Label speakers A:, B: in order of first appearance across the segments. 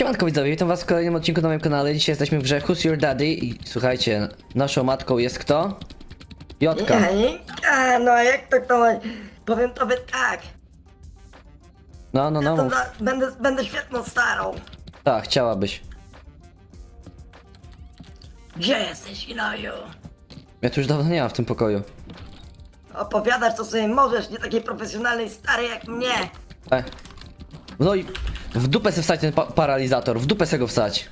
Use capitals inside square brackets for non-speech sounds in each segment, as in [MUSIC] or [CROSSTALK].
A: Siemanko widzowie, witam was w kolejnym odcinku na moim kanale. Dzisiaj jesteśmy w grze Who's Your Daddy i słuchajcie, naszą matką jest kto? Jotka.
B: A, no a jak to to Powiem tobie tak.
A: No, no, no, mów.
B: za, będę, będę świetną starą.
A: Tak, chciałabyś.
B: Gdzie jesteś, Gnoju?
A: Ja tu już dawno nie mam w tym pokoju.
B: Opowiadasz co sobie możesz, nie takiej profesjonalnej starej jak mnie.
A: E. No i w dupę se wstać ten pa paralizator, w dupę se go wstać.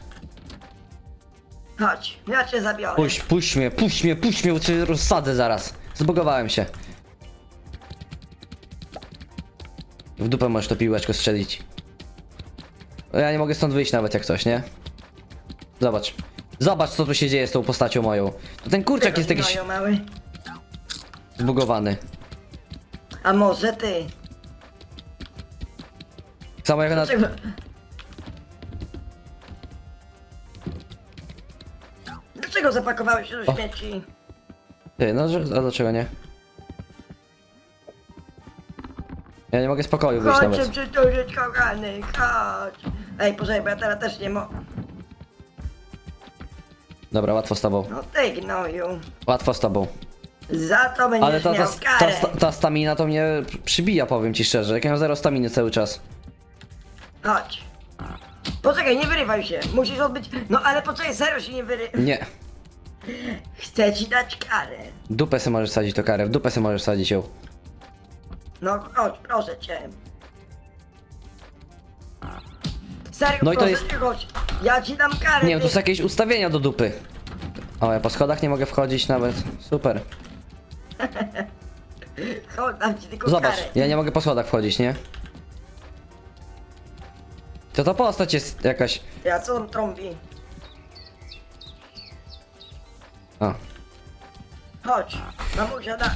B: Chodź, ja cię zabiorę.
A: Puść, puść mnie, puść mnie, puść mnie, bo cię rozsadzę zaraz. Zbogowałem się. W dupę możesz to piłeczko strzelić. Ja nie mogę stąd wyjść nawet jak coś, nie? Zobacz. Zobacz co tu się dzieje z tą postacią moją. To ten kurczak jest jakiś
B: mały.
A: zbugowany.
B: A może ty?
A: Samo jak na...
B: Czego? Dlaczego zapakowałeś się do
A: O.
B: śmieci?
A: Ty, no że- a dlaczego nie? Ja nie mogę z pokoju wyjść
B: Chodź się
A: nawet.
B: przytulić, kochany, chodź. Ej, poczekaj, bo ja teraz też nie mogę.
A: Dobra, łatwo z tobą.
B: No ty, gnoju.
A: Łatwo z tobą.
B: Za to będziesz
A: Ale ta, ta,
B: miał
A: ta,
B: karę.
A: ta, ta stamina to mnie przybija, powiem ci szczerze. Jak ja mam zero staminy cały czas.
B: Chodź. Poczekaj, nie wyrywaj się. Musisz odbyć. No ale poczekaj, serio się nie wyry.
A: Nie. [LAUGHS]
B: Chcę ci dać karę.
A: Dupę se możesz sadzić to karę, w dupę se możesz sadzić ją.
B: No chodź, proszę cię. Serio,
A: No i to
B: proszę
A: jest-
B: cię, chodź. Ja ci dam karę.
A: Nie wiem,
B: ty.
A: tu są jakieś ustawienia do dupy. O, ja po schodach nie mogę wchodzić nawet. Super. [LAUGHS]
B: Chodź, dam ci tylko
A: Zobacz,
B: karę.
A: ja nie mogę po schodach wchodzić, nie? To ta postać jest jakaś...
B: Ja co on trąbi?
A: A.
B: Chodź, mamusia da.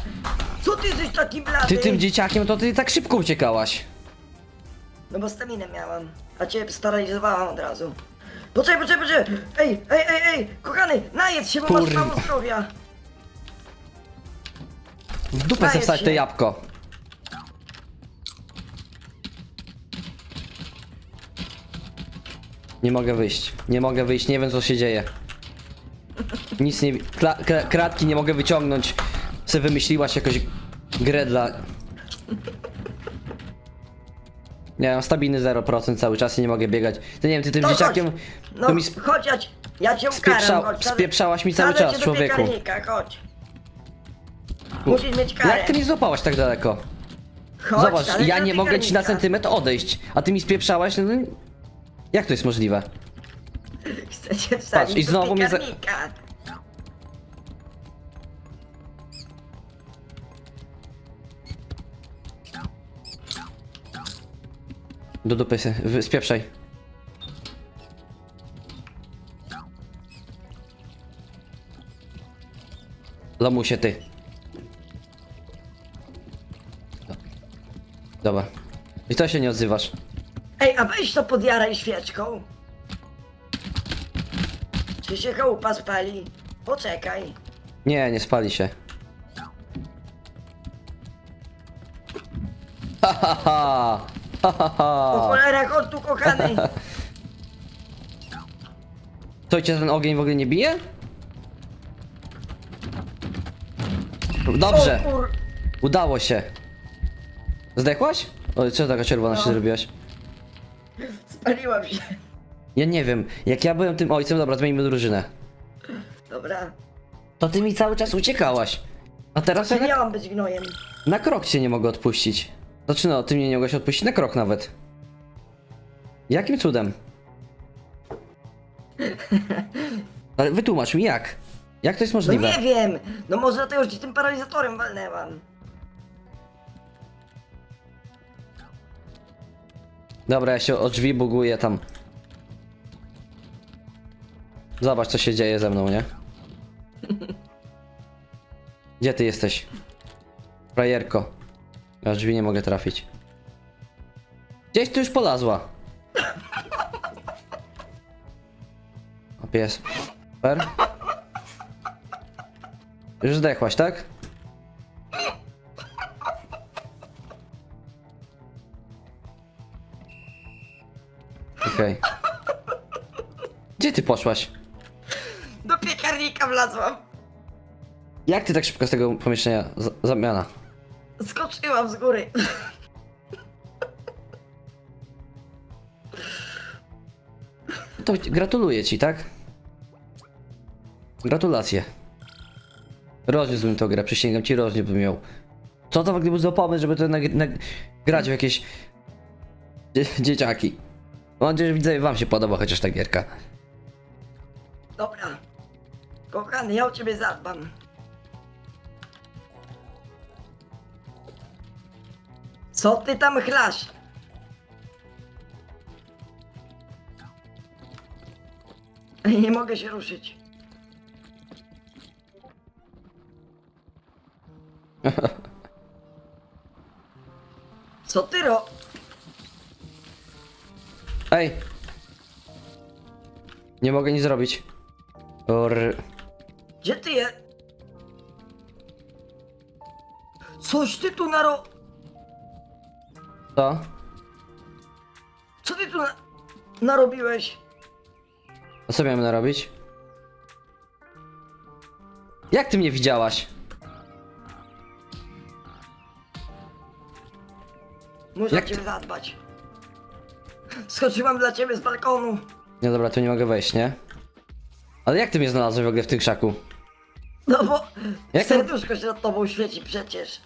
B: Co ty jesteś taki blady?
A: Ty tym dzieciakiem to ty tak szybko uciekałaś.
B: No bo staminę miałam, a cię sparaliżowałam od razu. Poczekaj, poczekaj, poczekaj! Ej, ej, ej, ej! Kochany, najedz się, bo masz
A: Kurwa.
B: mało zdrowia!
A: W dupę se wstać
B: się.
A: te jabłko. Nie mogę wyjść. Nie mogę wyjść, nie wiem co się dzieje. Nic nie... Kla kra kratki nie mogę wyciągnąć. Se wymyśliłaś jakoś grę dla... Nie mam stabilny 0% cały czas i nie mogę biegać. Ty nie wiem, ty tym
B: No
A: dzieciakiem...
B: Chodź, no
A: to mi
B: chodź, ja, ci, ja cię ukaram,
A: Spieprza-
B: chodź.
A: spieprzałaś mi cały czas,
B: cię do
A: człowieku.
B: piekarnika, chodź. Musisz mieć karę.
A: Jak ty mi złapałaś tak daleko?
B: Chodź,
A: Zobacz, ja
B: cię do
A: nie mogę ci na
B: piekarnika.
A: centymetr odejść, a ty mi spieprzałaś, no... Jak to jest możliwe?
B: Cię wsadzić
A: i znowu mnie za-
B: piekarnika.
A: Do dupy się, wy- spieprzaj. Lamusie ty. Dobra. I co się nie odzywasz?
B: Ej, a weź to podjaraj świeczką. Czy się chałupa spali? Poczekaj.
A: Nie, nie spali się. Ha ha ha! Ha ha
B: O
A: ha!
B: cholera, chodź tu kochany. [LAUGHS]
A: To cię ten ogień w ogóle nie bije? Dobrze,
B: O kur...
A: udało się. Zdechłaś? O, co taka czerwona się
B: No.
A: zrobiłaś? [LAUGHS]
B: Spaliłam się.
A: Ja nie wiem, jak ja byłem tym ojcem, dobra, zmienimy drużynę.
B: Dobra.
A: To ty mi cały czas uciekałaś. A teraz ja
B: Nie
A: na,
B: miałam być gnojem.
A: na krok cię nie mogę odpuścić. Znaczy no, ty mnie nie mogłeś odpuścić na krok nawet. Jakim cudem? [LAUGHS] Ale wytłumacz mi jak? Jak to jest
B: No
A: możliwe?
B: nie wiem. No może dlatego, że ci tym paralizatorem walnęłam.
A: Dobra, ja się o drzwi buguję tam. Zobacz, co się dzieje ze mną, nie? [LAUGHS] Gdzie ty jesteś? Frajerko. Ja drzwi nie mogę trafić. Gdzieś tu już polazła. O pies. Super. Już zdechłaś, tak? Ty poszłaś?
B: Do piekarnika wlazłam.
A: Jak ty tak szybko z tego pomieszczenia z- zamiana?
B: Skoczyłam z góry.
A: To gratuluję ci, tak? Gratulacje. Rozniósłbym tą grę, przysięgam ci, rozniósłbym ją. Co to w ogóle był za pomysł, żeby to nag- nag- grać w jakieś dzie- dzieciaki? Mam nadzieję, że widzę, wam się podoba chociaż ta gierka.
B: Dobra. Kochany, ja o ciebie zadbam. Co ty tam chlasz? Nie mogę się ruszyć. Co ty ro...
A: Ej! Nie mogę nic zrobić. Or...
B: Gdzie ty je... Coś ty tu naro...
A: Co?
B: Co ty tu na... narobiłeś?
A: A co miałem narobić? Jak ty mnie widziałaś?
B: Muszę
A: Jak
B: o ciebie zadbać. Skoczyłam dla ciebie z balkonu.
A: Nie dobra, tu nie mogę wejść, nie? Ale jak ty mnie znalazłeś w ogóle w tym krzaku?
B: No bo
A: Jak to-
B: serduszko się nad tobą świeci przecież.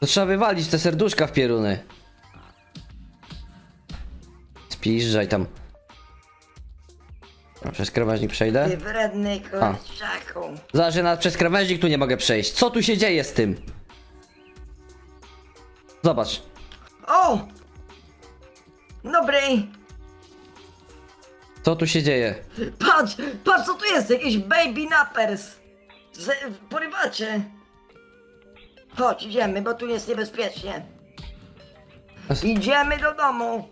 A: To trzeba wywalić te serduszka w pieruny. Spiżdżaj tam. A przez krawężnik przejdę?
B: Ty wredny kurczaku.
A: Zobacz, że nawet przez krawężnik tu nie mogę przejść. Co tu się dzieje z tym? Zobacz.
B: O! Dobry.
A: Co tu się dzieje?
B: Patrz, patrz co tu jest, jakiś baby nappers. Z, porywacie. Chodź, idziemy, bo tu jest niebezpiecznie. Idziemy do domu.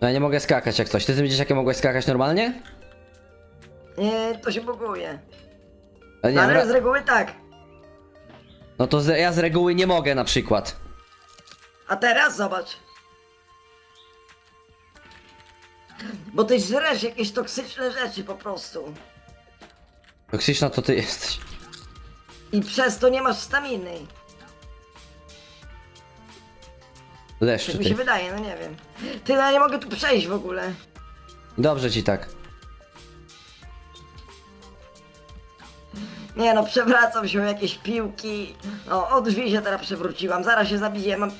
A: No ja nie mogę skakać jak coś. Ty tym dzieciakiem mogłeś skakać normalnie?
B: Nie, to się buguje.
A: Ale nie,
B: Ale
A: ra-
B: z reguły tak.
A: No to z, ja z reguły nie mogę na przykład.
B: A teraz zobacz. Bo ty żresz jakieś toksyczne rzeczy po prostu.
A: Toksyczna to ty jesteś.
B: I przez to nie masz staminy.
A: Leszcz
B: Tak mi się
A: ty.
B: wydaje, no nie wiem. Ty, no ja nie mogę tu przejść w ogóle.
A: Dobrze ci tak.
B: Nie no, przewracam się o jakieś piłki. No, o drzwi się teraz przewróciłam. Zaraz się zabiję, mam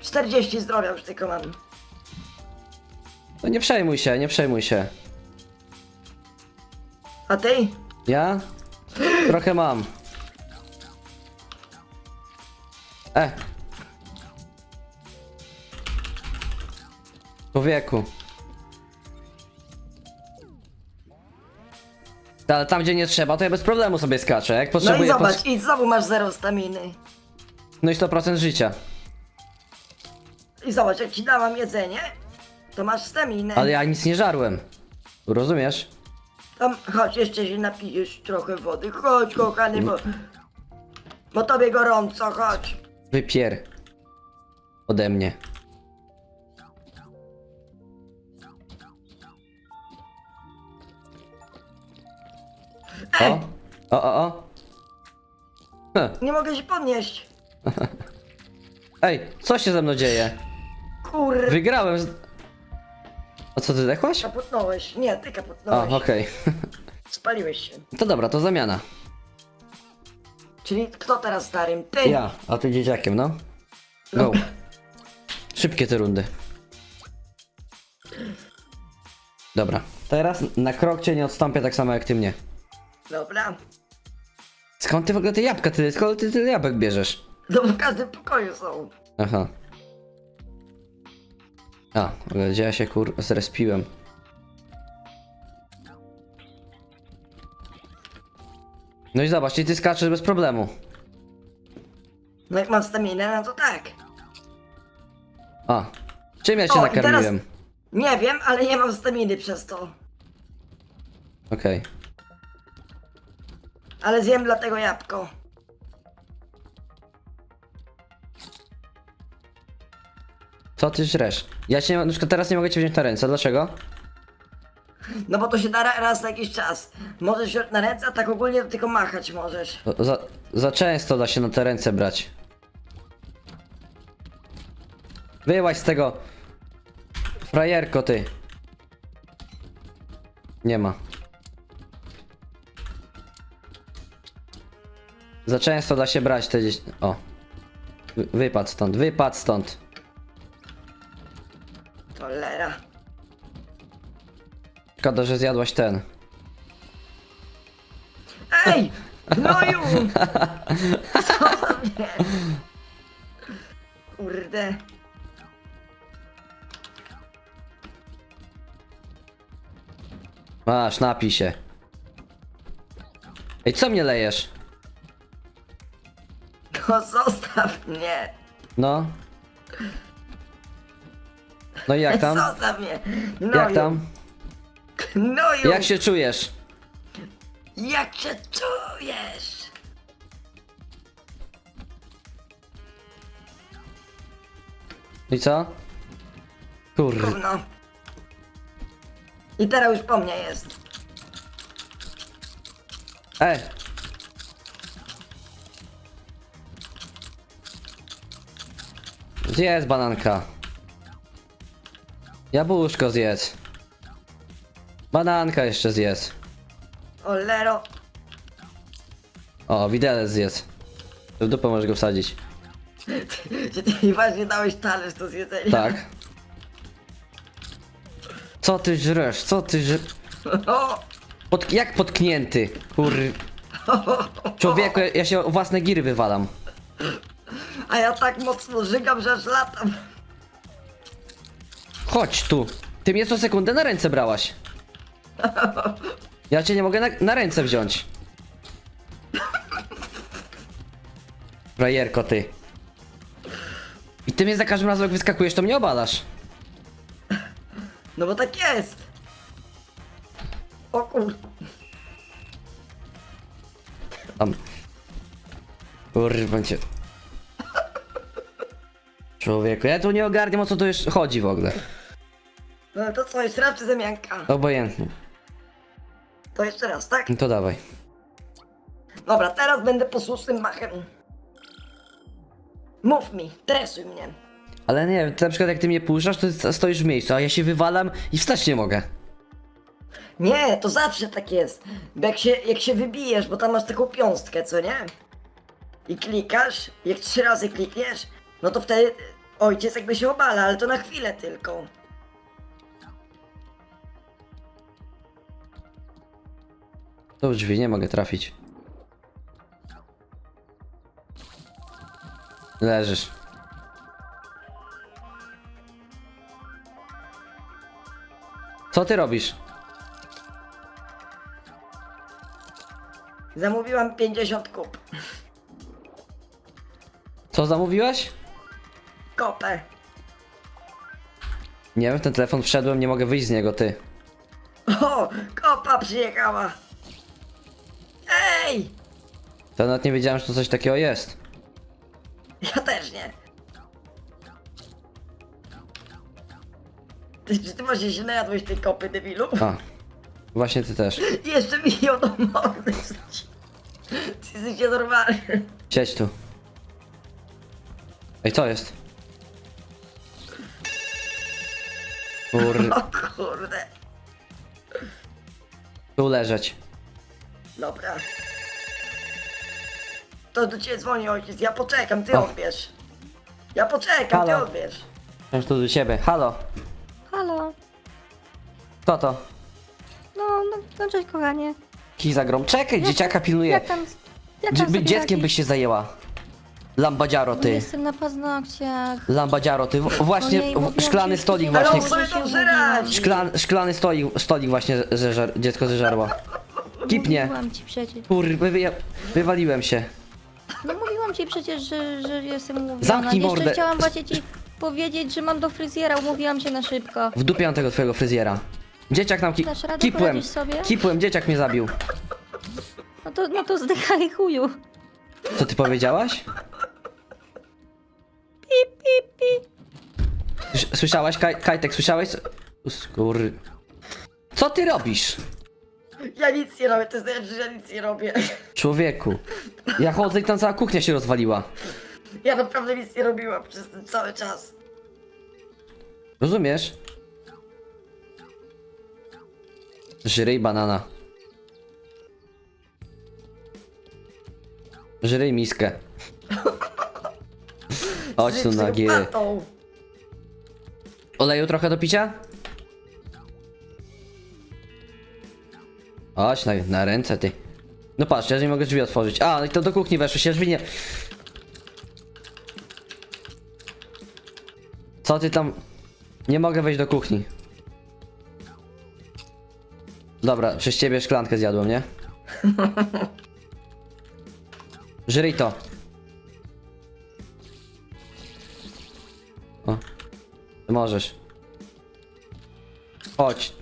B: 40 zdrowia już tylko mam.
A: No nie przejmuj się, nie przejmuj się.
B: A ty?
A: Ja? Trochę mam. E. Człowieku. Ale tam gdzie nie trzeba, to ja bez problemu sobie skaczę. Jak
B: No i
A: potrzebuję.
B: zobacz, i znowu masz zero staminy.
A: No i 100% życia.
B: I zobacz, jak ci dałam jedzenie, to masz staminę.
A: Ale ja nic nie żarłem. Rozumiesz?
B: Tam, chodź, jeszcze się napijesz trochę wody. Chodź, kochany, bo... Bo tobie gorąco, chodź.
A: Wypier. Ode mnie. O,
B: Ej,
A: o, o, o. Heh.
B: nie mogę się podnieść. [LAUGHS]
A: Ej, co się ze mną dzieje?
B: Kur...
A: Wygrałem z... A co, ty zdechłaś?
B: Kaputnąłeś. Nie, ty
A: A,
B: kaputnąłeś.
A: okej. [LAUGHS]
B: Spaliłeś się.
A: To dobra, to zamiana.
B: Czyli kto teraz starym? Ty!
A: Ja, a ty dzieciakiem, no. Go. Szybkie te rundy. Dobra. Teraz na krok cię nie odstąpię tak samo jak ty mnie.
B: Dobra.
A: Skąd ty w ogóle te jabłka? Ty, skąd ty tyle jabłek bierzesz?
B: No w każdym pokoju są.
A: Aha. A, gdzie ja się kur... zrespiłem. No i zobacz, czyli ty skaczesz bez problemu.
B: No jak mam staminę, no to tak.
A: A. Czym ja cię
B: O, i teraz-
A: nakarmiłem?
B: Nie wiem, ale nie mam staminy przez to.
A: Okej.
B: Ale zjem dlatego jabłko.
A: Co ty żresz? Ja się na przykład teraz nie mogę cię wziąć na ręce, dlaczego?
B: No bo to się da ra- raz na jakiś czas. Możesz wziąć na ręce, a tak ogólnie to tylko machać możesz.
A: Za, za często da się na te ręce brać. Wyłaź z tego. Frajerko ty. Nie ma. Za często da się brać te gdzieś. O. Wy- Wypadł stąd, wypadł stąd.
B: Cholera.
A: Szkoda, że zjadłaś ten.
B: Ej! Gnoju! Co mnie? Kurde.
A: Masz, napij się. Ej, co mnie lejesz?
B: No zostaw mnie.
A: No. No i jak tam?
B: Zostaw mnie. No
A: Jak tam?
B: Gnoju!
A: Jak się czujesz?
B: Jak się czujesz?
A: I co? Kur...
B: Gówno. I teraz już po mnie jest.
A: E! Zjedz bananka. Jabłuszko zjedz. Bananka jeszcze zjedz.
B: Olero.
A: O, widelec zjedz. W dupę możesz go wsadzić.
B: Czy ty mi właśnie dałeś talerz do zjedzenia?
A: Tak. Co ty żresz? Co ty żresz?
B: O,
A: Pod, jak potknięty? Kur... Człowieku, ja- ja się o własne giry wywalam.
B: a ja tak mocno żygam, że aż latam.
A: Chodź tu. Ty mnie co sekundę na ręce brałaś. Ja cię nie mogę na, na ręce wziąć. Frajerko ty. I ty mnie za każdym razem jak wyskakujesz, to mnie obalasz.
B: No bo tak jest. O kur...
A: Tam. Kurwa cię. Człowieku, ja tu nie ogarniam o co tu już chodzi w ogóle.
B: No to co, jeszcze raz czy zamianka?
A: Obojętnie.
B: To jeszcze raz, tak?
A: No to dawaj.
B: Dobra, teraz będę posłusznym machem. Mów mi, tresuj mnie.
A: Ale nie ty na przykład jak ty mnie puszczasz, to ty stoisz w miejscu, a ja się wywalam i wstać nie mogę.
B: Nie, to zawsze tak jest. Bo jak się, jak się wybijesz, bo tam masz taką piąstkę, co nie? I klikasz, jak trzy razy klikniesz, no to wtedy ojciec jakby się obala, ale to na chwilę tylko.
A: To w drzwi nie mogę trafić. Leżysz. Co ty robisz?
B: Zamówiłam 50 kup.
A: Co zamówiłaś?
B: Kopę.
A: Nie wiem, w ten telefon wszedłem, nie mogę wyjść z niego, ty.
B: O, kopa przyjechała.
A: To nawet nie wiedziałem, że to coś takiego jest.
B: Ja też nie. Ty, czy ty właśnie się najadłeś tej kopy, debilu?
A: A. Właśnie ty też.
B: Jeszcze mi ją do mordy. Ty jesteś nienormalny.
A: Siedź tu. Ej, co jest? Kur...
B: O kurde.
A: Tu leżeć.
B: Dobra. To do ciebie dzwoni ojciec, ja poczekam, ty
A: O.
B: odbierz. Ja poczekam, ty
A: Halo.
B: odbierz.
A: Już tu do ciebie. Halo.
C: Halo.
A: Kto to?
C: No, no, no cześć kochanie.
A: Kij za grom. Czekaj, dzieciaka pilnuje.
C: Jak tam, jak tam
A: Żeby
C: sobie
A: dzieckiem
C: radzisz?
A: byś się zajęła. Lambadziaro ty.
C: Jestem na paznokciach.
A: Lambadziaro ty. W- Właśnie
C: Ojej,
A: w-
C: mówiłam
A: szklany stolik
B: Ale
A: właśnie.
B: on sobie radzi.
A: Szklan, szklany stolik, stolik właśnie zeżar, dziecko zeżarło. [LAUGHS] Kipnie.
C: Mówiłam ci przecież.
A: Kur, wy, wy, wywaliłem się.
C: Mówiłam ci przecież, że, że jestem umówiona.
A: Zamknij
C: Jeszcze
A: mordę.
C: chciałam właśnie ci powiedzieć, że mam do fryzjera, umówiłam się na szybko.
A: W dupie mam tego twojego fryzjera. Dzieciak nam ki
C: Dasz radę?
A: kipłem.
C: Sobie?
A: Kipłem, dzieciak mnie zabił.
C: No to, no to zdychaj chuju.
A: Co ty powiedziałaś?
C: Pip, pip, pip.
A: słyszałeś? Kaj, Kajtek, słyszałeś? Skur... Co ty robisz?
B: Ja nic nie robię, to najlepsze, że ja nic nie robię.
A: Człowieku. Ja chodzę i tam cała kuchnia się rozwaliła.
B: Ja naprawdę nic nie robiłam przez ten cały czas.
A: Rozumiesz? Żryj banana. Żryj miskę. [LAUGHS] Chodź tu
B: Z
A: na giry.
B: psychopatą.
A: Oleju trochę do picia? Chodź na, na ręce ty. No patrz, ja nie mogę drzwi otworzyć. A, no to do kuchni weszło się, drzwi nie... Co ty tam... Nie mogę wejść do kuchni. Dobra, przez ciebie szklankę zjadłem, nie? [LAUGHS] Żryj to. O. Ty możesz. Chodź.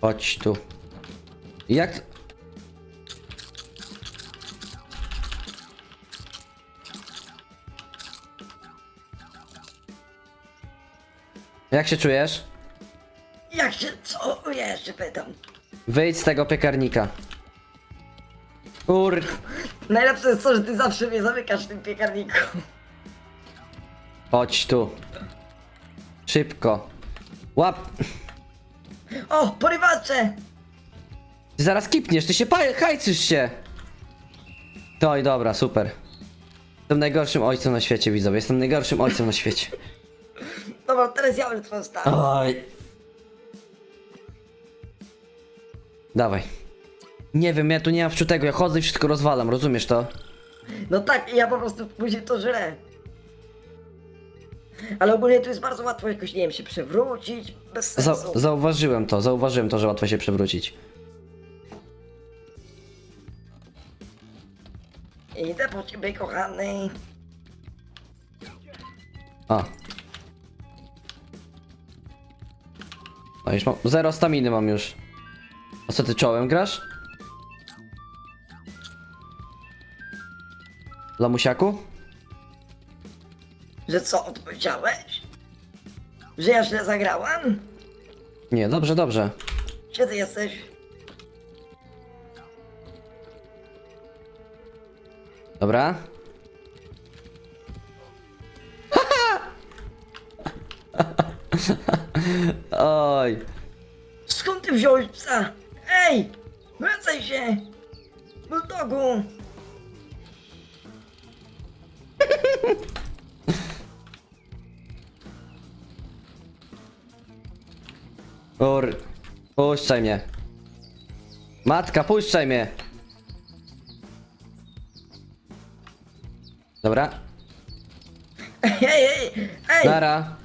A: Chodź tu. Jak... Jak się czujesz?
B: Jak się, co? Jeszcze pytam.
A: Wyjdź z tego piekarnika. Kur...
B: Najlepsze jest to, że ty zawsze mnie zamykasz w tym piekarniku.
A: Chodź tu. Szybko. Łap.
B: O, porywacze!
A: Ty zaraz kipniesz, ty się hajcysz się. To i dobra, super. Jestem najgorszym ojcem na świecie, widzowie. Jestem najgorszym ojcem na świecie. [LAUGHS]
B: Dobra, teraz ja będę twoją starą.
A: Oj. Dawaj. Nie wiem, ja tu nie mam wczutego, ja chodzę i wszystko rozwalam, rozumiesz to?
B: No tak, i ja po prostu później to żrę. Ale ogólnie tu jest bardzo łatwo jakoś, nie wiem, się przewrócić, bez
A: Za
B: sensu.
A: zauważyłem to, zauważyłem to, że łatwo się przewrócić.
B: Idę po ciebie, kochany.
A: A. No już mam, zero staminy mam już. A co ty czołem grasz? Lamusiaku?
B: Że co, odpowiedziałeś? Że ja źle zagrałam?
A: Nie, dobrze, dobrze.
B: Gdzie ty jesteś?
A: Dobra. [LAUGHS] Oj.
B: Skąd ty wziąłeś psa? Ej! Wracaj się! Bulldogu!
A: Ur. Puszczaj mnie. Matka, puszczaj mnie. Dobra.
B: Ej, ej, ej!
A: Nara.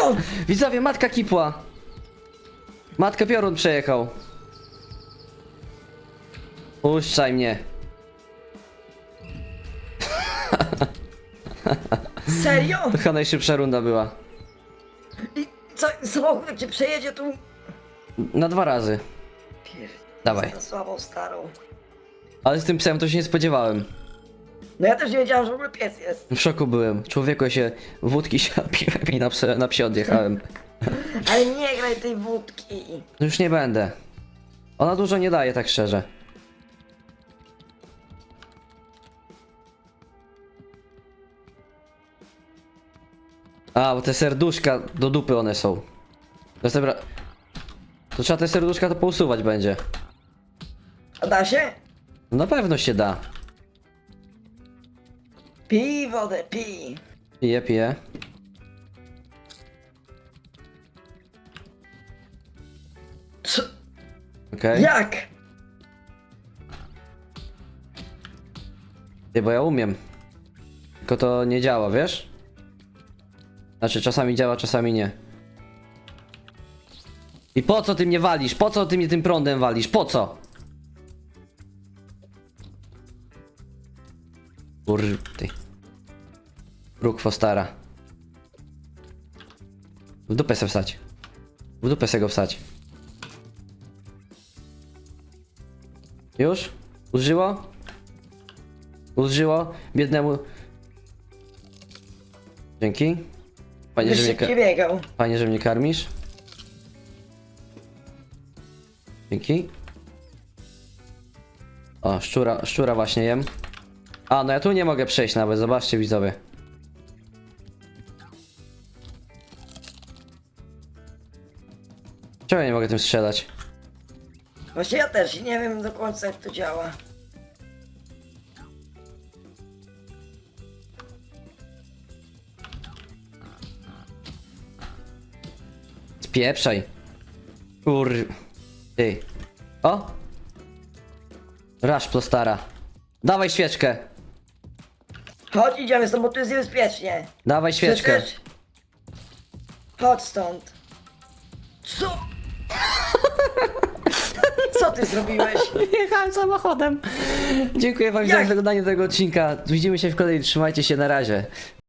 B: O!
A: Widzowie, matka kipła. Matka piorun przejechał. Puszczaj mnie.
B: Serio?
A: To chyba najszybsza runda była.
B: I co, samochód jak cię przejedzie tu?
A: Na dwa razy.
B: Pier...
A: Dawaj.
B: Na słabą starą.
A: Ale z tym psem to się nie spodziewałem.
B: No ja też nie wiedziałam, że w ogóle pies jest.
A: W szoku byłem. Człowieku, ja się wódki się [LAUGHS] napiłem i na, pse, na psie odjechałem. [LAUGHS]
B: Ale nie graj tej wódki.
A: No już nie będę. Ona dużo nie daje, tak szczerze. A, bo te serduszka do dupy one są. To jest dobra. To trzeba te serduszka to pousuwać będzie.
B: A da się?
A: Na pewno się da.
B: Pij wodę, pij.
A: Piję, piję.
B: Co?
A: Okej.
B: Jak?
A: Ty, bo ja umiem. Tylko to nie działa, wiesz? Znaczy, czasami działa, czasami nie. I po co ty mnie walisz? Po co ty mnie tym prądem walisz? Po co? Kur... ty. Brukwo stara. W dupę se wstać. W dupę se go wstać. Już? Użyło? Użyło? Biednemu... Dzięki. Fajnie, że mnie, ka-
B: biegał.
A: fajnie, że mnie karmisz. Dzięki. O, szczura, szczura właśnie jem. A, no ja tu nie mogę przejść nawet, zobaczcie widzowie. Czemu ja nie mogę tym strzelać?
B: Właśnie ja też nie wiem do końca jak to działa.
A: Spieprzaj. Kur... Ty. O! Rasz plostara. Dawaj świeczkę.
B: Chodź, idziemy stąd, bo tu jest niebezpiecznie.
A: Dawaj świeczkę.
B: Słyszysz? Chodź stąd. Co? Co ty zrobiłeś? [LAUGHS]
A: Jechałem samochodem. Dziękuję wam za
B: Jak?
A: oglądanie tego odcinka. Widzimy się w kolejnym. Trzymajcie się na razie.